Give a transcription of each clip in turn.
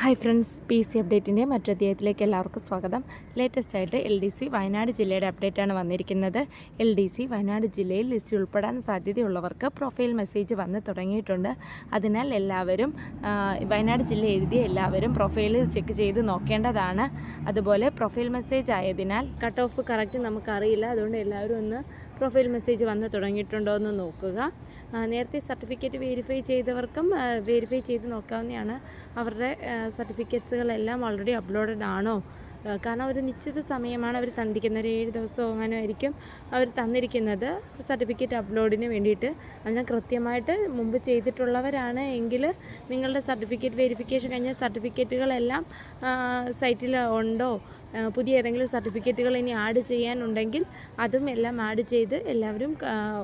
Hi friends P C അപ്ഡേറ്റിന്റെ മറ്റധ്യായത്തിലേക്ക് എല്ലാവർക്കും സ്വാഗതം. ലേറ്റസ്റ്റ് ആയിട്ട് എൽ ഡി സി വയനാട് ജില്ലയുടെ അപ്ഡേറ്റാണ് വന്നിരിക്കുന്നത്. എൽ ഡി സി വയനാട് ജില്ലയിൽ ലിസ്റ്റ് ഉൾപ്പെടാൻ സാധ്യതയുള്ളവർക്ക് പ്രൊഫൈൽ മെസ്സേജ് വന്ന് തുടങ്ങിയിട്ടുണ്ട്. അതിനാൽ എല്ലാവരും വയനാട് ജില്ല എഴുതിയ എല്ലാവരും പ്രൊഫൈൽ ചെക്ക് ചെയ്ത് നോക്കേണ്ടതാണ്. അതുപോലെ പ്രൊഫൈൽ മെസ്സേജ് ആയതിനാൽ കട്ട് ഓഫ് കറക്റ്റ് നമുക്കറിയില്ല. അതുകൊണ്ട് എല്ലാവരും ഒന്ന് പ്രൊഫൈൽ മെസ്സേജ് വന്ന് തുടങ്ങിയിട്ടുണ്ടോ എന്ന് നോക്കുക. നേരത്തെ സർട്ടിഫിക്കറ്റ് വെരിഫൈ ചെയ്തവർക്കും വെരിഫൈ ചെയ്ത് നോക്കാവുന്നതാണ്. അവരുടെ സർട്ടിഫിക്കറ്റ്സുകളെല്ലാം ഓൾറെഡി അപ്ലോഡഡ് ആണോ? കാരണം ഒരു നിശ്ചിത സമയമാണ് അവർ തന്നിരിക്കുന്നത്. ഒരു ഏഴ് ദിവസമോ അങ്ങനെ ആയിരിക്കും അവർ തന്നിരിക്കുന്നത്. സർട്ടിഫിക്കറ്റ് അപ്ലോഡിന് വേണ്ടിയിട്ട്. അതിന് കൃത്യമായിട്ട് മുമ്പ് ചെയ്തിട്ടുള്ളവരാണ് എങ്കിൽ നിങ്ങളുടെ സർട്ടിഫിക്കറ്റ് വെരിഫിക്കേഷൻ കഴിഞ്ഞ സർട്ടിഫിക്കറ്റുകളെല്ലാം സൈറ്റിൽ ഉണ്ടോ? പുതിയ ഏതെങ്കിലും സർട്ടിഫിക്കറ്റുകൾ ഇനി ആഡ് ചെയ്യാനുണ്ടെങ്കിൽ അതും എല്ലാം ആഡ് ചെയ്ത് എല്ലാവരും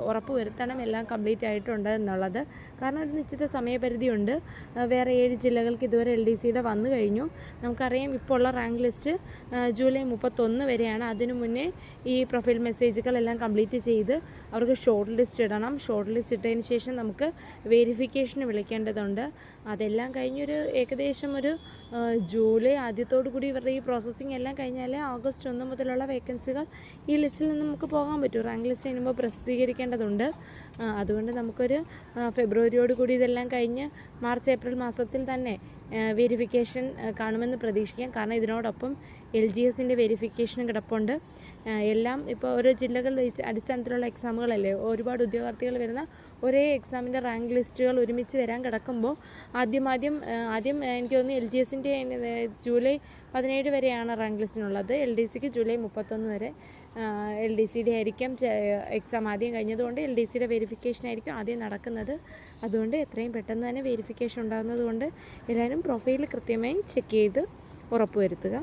ഉറപ്പ് വരുത്തണം എല്ലാം കംപ്ലീറ്റ് ആയിട്ടുണ്ട് എന്നുള്ളത്. കാരണം ഒരു നിശ്ചിത സമയപരിധിയുണ്ട്. വേറെ ഏഴ് ജില്ലകൾക്ക് ഇതുവരെ എൽ ഡി സിയുടെ വന്നു കഴിഞ്ഞു. നമുക്കറിയാം ഇപ്പോൾ ഉള്ള റാങ്ക് ലിസ്റ്റ് ജൂലൈ മുപ്പത്തൊന്ന് വരെയാണ്. അതിനു മുന്നേ ഈ പ്രൊഫൈൽ മെസ്സേജുകളെല്ലാം കംപ്ലീറ്റ് ചെയ്ത് അവർക്ക് ഷോർട്ട് ലിസ്റ്റ് ഇടണം. ഷോർട്ട് ലിസ്റ്റ് ഇട്ടതിന് ശേഷം നമുക്ക് വെരിഫിക്കേഷന് വിളിക്കേണ്ടതുണ്ട്. അതെല്ലാം കഴിഞ്ഞൊരു ഏകദേശം ഒരു ജൂലൈ ആദ്യത്തോടു കൂടി ഇവരുടെ ഈ പ്രോസസ്സിംഗ് എല്ലാം കഴിഞ്ഞാൽ ഓഗസ്റ്റ് ഒന്ന് മുതലുള്ള വേക്കൻസികൾ ഈ ലിസ്റ്റിൽ നിന്ന് നമുക്ക് പോകാൻ പറ്റും. റാങ്ക് ലിസ്റ്റ് ചെയ്യുമ്പോൾ പ്രസിദ്ധീകരിക്കേണ്ടതുണ്ട്. അതുകൊണ്ട് നമുക്കൊരു ഫെബ്രുവരിയോട് കൂടി ഇതെല്ലാം കഴിഞ്ഞ് മാർച്ച് ഏപ്രിൽ മാസത്തിൽ തന്നെ വെരിഫിക്കേഷൻ കാണുമെന്ന് പ്രതീക്ഷിക്കാം. കാരണം ഇതിനോടൊപ്പം എൽ ജി എസിന്റെ വെരിഫിക്കേഷനും കിടപ്പുണ്ട്. എല്ലാം ഇപ്പോൾ ഓരോ ജില്ലകൾ വെച്ച് അടിസ്ഥാനത്തിലുള്ള എക്സാമുകളല്ലേ ഒരുപാട് ഉദ്യോഗാർത്ഥികൾ വരുന്ന ഒരേ എക്സാമിന്റെ റാങ്ക് ലിസ്റ്റുകൾ ഒരുമിച്ച് വരാൻ കിടക്കുമ്പോൾ ആദ്യം ആദ്യം ആദ്യം എനിക്ക് തോന്നുന്നു എൽ ജി എസിന്റെ ജൂലൈ പതിനേഴ് വരെയാണ് റാങ്ക് ലിസ്റ്റിനുള്ളത് എൽ ഡി സിക്ക് ജൂലൈ മുപ്പത്തൊന്ന് വരെ. എൽ ഡി സിയുടെ ആയിരിക്കും എക്സാം ആദ്യം കഴിഞ്ഞതുകൊണ്ട് എൽ ഡി സിയുടെ വെരിഫിക്കേഷൻ ആയിരിക്കും ആദ്യം നടക്കുന്നത്. അതുകൊണ്ട് എത്രയും പെട്ടെന്ന് തന്നെ വെരിഫിക്കേഷൻ ഉണ്ടാകുന്നതുകൊണ്ട് എല്ലാവരും പ്രൊഫൈൽ കൃത്യമായി ചെക്ക് ചെയ്ത് ഉറപ്പുവരുത്തുക.